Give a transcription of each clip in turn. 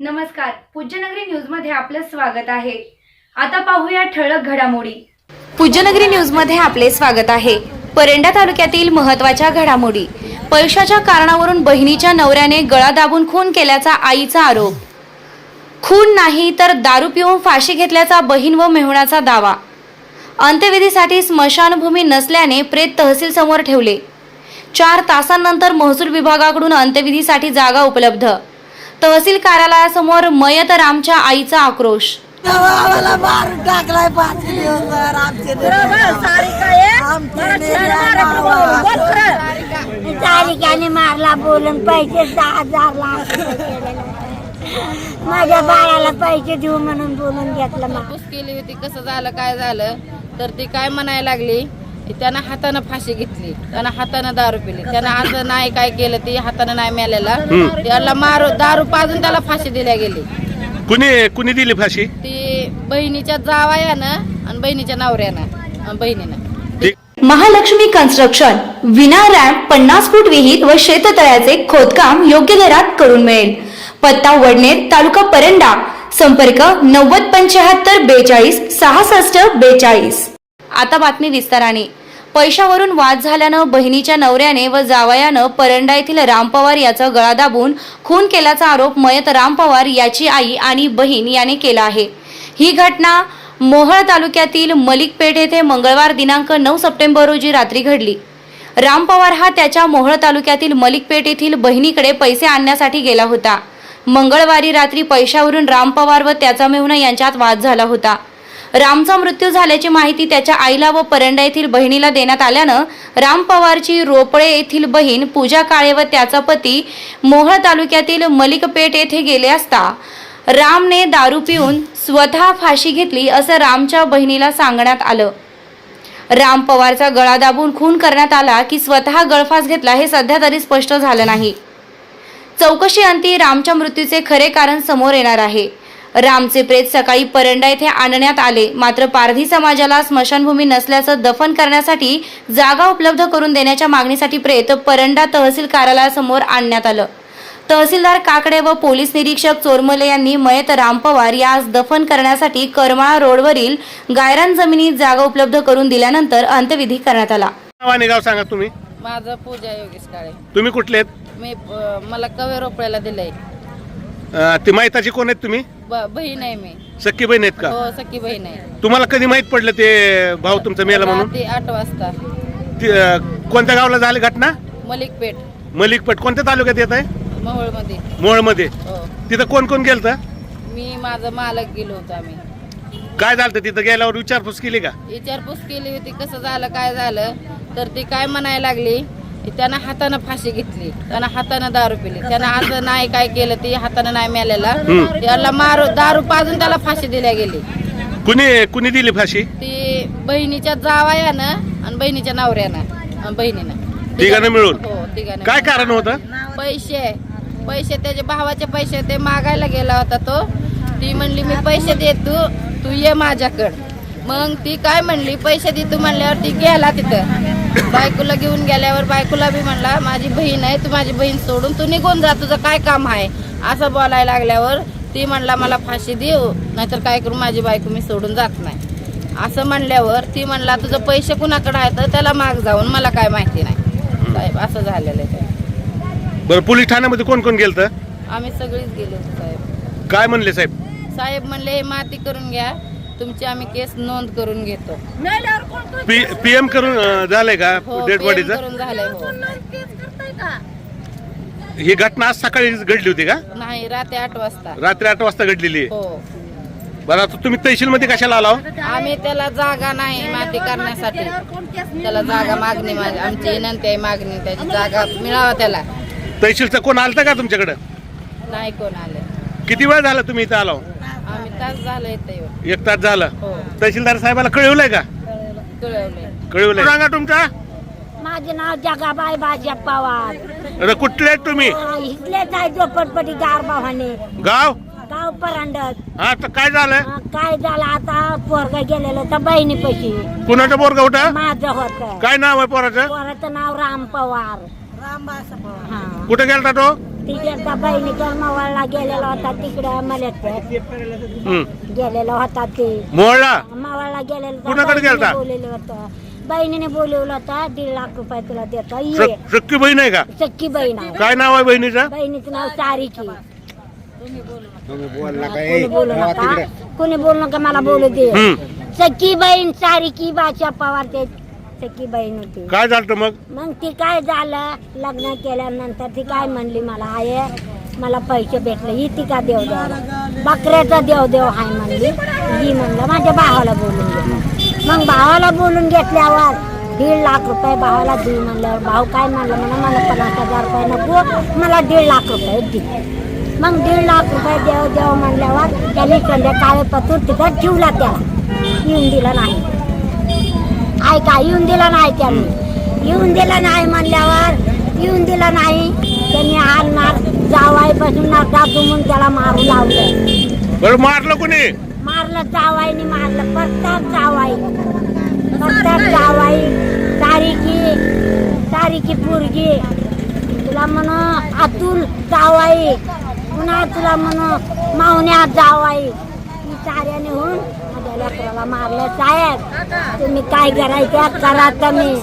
नमस्कार. पूज्यनगरी न्यूजमध्ये आपलं स्वागत आहे. आता पाहूया ठळक घडामोडी. पूज्यनगरी न्यूजमध्ये आपले स्वागत आहे. परंडा तालुक्यातील महत्त्वाच्या घडामोडी. पैशाच्या कारणावरून बहिणीच्या नवऱ्याने गळा दाबून खून केल्याचा आईचा आरोप. खून नाही तर दारू पिऊन फाशी घेतल्याचा बहीण व मेहुणाचा दावा. अंत्यविधीसाठी स्मशानभूमी नसल्याने प्रेत तहसील समोर ठेवले. चार तासांनंतर महसूल विभागाकडून अंत्यविधीसाठी जागा उपलब्ध. तहसील कार्यालयासमोर मयत रामच्या आईचा आक्रोश. आम्हाला मारून टाकलाय पाच दिवसभर आमचे तारिकाने मारला बोलून पैसे दहा हजार माझ्या बाळाला पैसे देऊ म्हणून बोलून घेतलं केली होती कसं झालं काय झालं? तर ती काय म्हणायला लागली? त्यानं हातानं फाशी घेतली त्यानं हातानं दारू पिली. त्यानं असं नाही काय केलं ती हातानं नाही मेलेला. त्याला मारू दारू पाजून त्याला फाशी दिल्या गेली. कुणी कुणी दिली फाशी? ती बहिणीच्या जावयानं आणि बहिणीच्या नवऱ्यानं आणि बहिणीनं. ठीक महालक्ष्मी कन्स्ट्रक्शन विना रॅम्प पन्नास फूट विहीर व शेततळ्याचे खोदकाम योग्य दरात करून मिळेल. पत्ता वडनेर तालुका परंडा. संपर्क नव्वद पंच्याहत्तर बेचाळीस सहासष्ट बेचाळीस. आता बातमी विस्ताराने. पैशावरून वाद झाल्यानं बहिणीच्या नवऱ्याने व जावयानं परंडा येथील राम पवार याचा गळा दाबून खून केल्याचा आरोप मयत राम पवार याची आई आणि बहीण याने केला आहे. ही घटना मोहळ तालुक्यातील मलिकपेठ येथे मंगळवार दिनांक नऊ सप्टेंबर रोजी रात्री घडली. राम पवार हा त्याच्या मोहळ तालुक्यातील मलिकपेठ येथील बहिणीकडे पैसे आणण्यासाठी गेला होता. मंगळवारी रात्री पैशावरून राम पवार व त्याचा मेहुणा यांच्यात वाद झाला होता. रामचा मृत्यू झाल्याची माहिती त्याच्या आईला व परंडा येथील बहिणीला देण्यात आल्यानं राम पवारची रोपळे येथील बहीण पूजा काळे व त्याचा पती मोहळ तालुक्यातील मलिकपेठ येथे गेले असता रामने दारू पिऊन स्वतः फाशी घेतली असं रामच्या बहिणीला सांगण्यात आलं. राम पवारचा गळा दाबून खून करण्यात आला की स्वतः गळफास घेतला हे सध्या तरी स्पष्ट झालं नाही. चौकशी अंती रामच्या मृत्यूचे खरे कारण समोर येणार आहे. रामचे प्रेत सकाळी परंडा येथे आणण्यात आले. मात्र पारधी समाजाला स्मशानभूमी नसल्याचं दफन करण्यासाठी जागा उपलब्ध करून देण्याच्या मागणीसाठी प्रेत परंडा तहसील कार्यालयासमोर आणण्यात आलं. तहसीलदार काकडे व पोलीस निरीक्षक चोरमले यांनी मयत राम पवार यास दफन करण्यासाठी करमाळा रोडवरील गायरान जमिनीत जागा उपलब्ध करून दिल्यानंतर अंत्यविधी करण्यात आला. गाव सांगा तुम्ही. माझं पूजा योगेश काळे. तुम्ही कुठले आहेत? मी अं, मला कवे रोपड्याला दिलंय. अं, ती माहिताची कोण आहेत तुम्ही? ब- बहीण आहे मी. सख्खी बहीण आहेत का? हो सख्खी बहीण आहे. तुम्हाला कधी माहीत पडलं ते भाऊ तुमचा मेला म्हणून? रात्री आठ वाजता. ती, अं, कोणत्या गावाला झाली घटना? मलिकपेठ. मलिकपट कोणत्या तालुक्यात येत आहे? मोहोळमध्ये. मोळमध्ये हो. तिथं कोण कोण गेलं मी माझं मालक गेलो होतो आम्ही. काय झालं तिथं? गेल्यावर विचारपूस केली का? विचारपूस केली होती कसं झालं काय झालं? तर ती काय म्हणायला लागली? की त्यानं हातानं फाशी घेतली त्यानं हातानं दारू पिली. त्यानं असं नाही काय केलं ती हातानं नाही मेलेला. त्याला मारू दारू पाजून त्याला फाशी दिल्या गेली. कुणी कुणी दिली फाशी? ती बहिणीच्या जावयानं आणि बहिणीच्या नवऱ्यानं आणि बहिणीनं. तिघांना मिळून? हो तिघांना काय कारण होतं? पैसे पैसे त्याचे भावाचे पैसे ते मागायला गेला होता तो. ती म्हणली मी पैसे देतो तू ये माझ्याकड. मग ती काय म्हणली? पैसे दे तू म्हणल्यावर ती गेला तिथं. बायकोला घेऊन गेल्यावर बायकोला बी म्हणला माझी बहीण आहे तू माझी बहीण सोडून तू निघून जा तुझं काय काम आहे? असं बोलायला लागल्यावर ती म्हणला मला फाशी देऊ नाहीतर काय करू माझी बायको मी सोडून जात नाही. असं म्हणल्यावर ती म्हणला तुझं पैसे कुणाकडे आहे तर त्याला माग जाऊन मला काय माहिती नाही. साहेब असं झालेलं आहे. ते. बरं पोलीस ठाण्यामध्ये कोण कोण गेलं आम्ही सगळीच गेलो होतो साहेब. काय म्हणले साहेब? साहेब म्हणले हे माती करून घ्या तुमची आम्ही केस नोंद करून घेतो. पी पीएम करून अं, झालंय का हो डेड PM बॉडीचं? करून झालंय हो. ही घटना आज सकाळी घडली होती का? नाही रात्री आठ वाजता. रात्री आठ वाजता घडलेली. आहे हो. बरं आता तुम्ही तहसील मध्ये कशाला आला हो? आम्ही त्याला जागा नाही माती करण्यासाठी. त्याला जागा मागणी माझी आमची विनंती आहे मागणी त्याची जागा मिळावा त्याला. तहसीलचा कोण आलता का तुमच्याकडे? नाही कोण आले किती वेळ झाला तुम्ही इथं आला हो? तास झालं येत एक तास झालं. हो. तहसीलदार साहेबाला कळवलंय का? कळवले कळवलंय. सांगा तुमचा. माझे नाव जगाबाई बाजा पवार. अरे कुठले आहेत तुम्ही? इथलेच आहे झोपडपट्टी गारबावाने गाव? गाव परांडत. हा तर काय झालं? हा, काय झालं? आता पोरग गेलेलं तर बहिणी पैसे कुणाचं बोरगा होता? माझं होत. काय नाव आहे पोराचं? पोराचं नाव राम पवार. राम पवार. हा. कुठे गेलता तो? ती गेलता बहिणीच्या मावाला गेलेला होता तिकडे मला हं. गेलेला होता ते. मोहळा मावाला गेलेला. कुणाकडे बहिणीने गेलता? बोललेलं होतं. बहिणीने बोलवलं होता दीड लाख रुपये तुला देतो. ये. सक- सक्की बहीण आहे का? सख्खी बहीण आहे. काय नाव आहे बहिणीचं? बहिणीचं नाव सारिकी. कोणी बोलू नका? तिकडे. कोणी बोलू नका मला बोलू दे. हं. सख्खी बहीण सारिकी बाच्या पवार ते सख्खी बहीण होती. काय झालं मग? मग ती काय झालं? लग्न केल्यानंतर ती काय म्हणली मला आहे मला पैसे भेटले ही ती का देव देव बकऱ्याचा देव देव हाय म्हणली. ही म्हणलं माझ्या भावाला बोलून घेतलं मग भावाला बोलून घेतल्यावर दीड लाख रुपये भावाला दे म्हणल्यावर भाऊ काय म्हणलं म्हणा मला पन्नास हजार रुपये नको मला दीड लाख रुपये दे. मग दीड लाख रुपये देव देव म्हणल्यावर त्यांनी संध्याकाळी पतूर तिथं ठेवला त्याला. येऊन दिला नाही. ऐका येऊन दिला नाही त्यांनी. येऊन दिला नाही म्हणल्यावर येऊन दिला नाही. त्यांनी हाल मार जावाईपासून नका म्हणून त्याला मारू लावलं. बरं मारलं कोणी? मारलं जावाईने मारलं. प्रत्येक जावाई. प्रत्येक जावाई. तारीखी तारीखी पोरगी. तुला म्हण अतुल जावाई. पुन्हा तुला म्हण मावण्या जावाई. ही साऱ्याने होऊन लेकराला मारलं साहेब. तुम्ही काय करायचं? करा तुम्ही.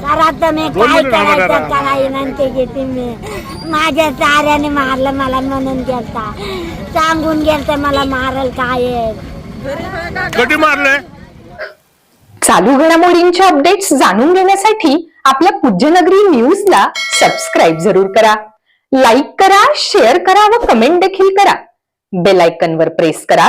करा तुम्ही. काय करायचं. करा विनंती घेते मी. माझ्या साऱ्याने मारलं मला म्हणून गेलता. सांगून गेलता मला मारल काय. कधी मारलंय? चालू घडामोडींच्या अपडेट्स जाणून घेण्यासाठी आपल्या पूज्यनगरी न्यूजला सबस्क्राईब जरूर करा. लाईक करा शेअर करा व कमेंट देखील करा. बेल आयकॉनवर प्रेस करा.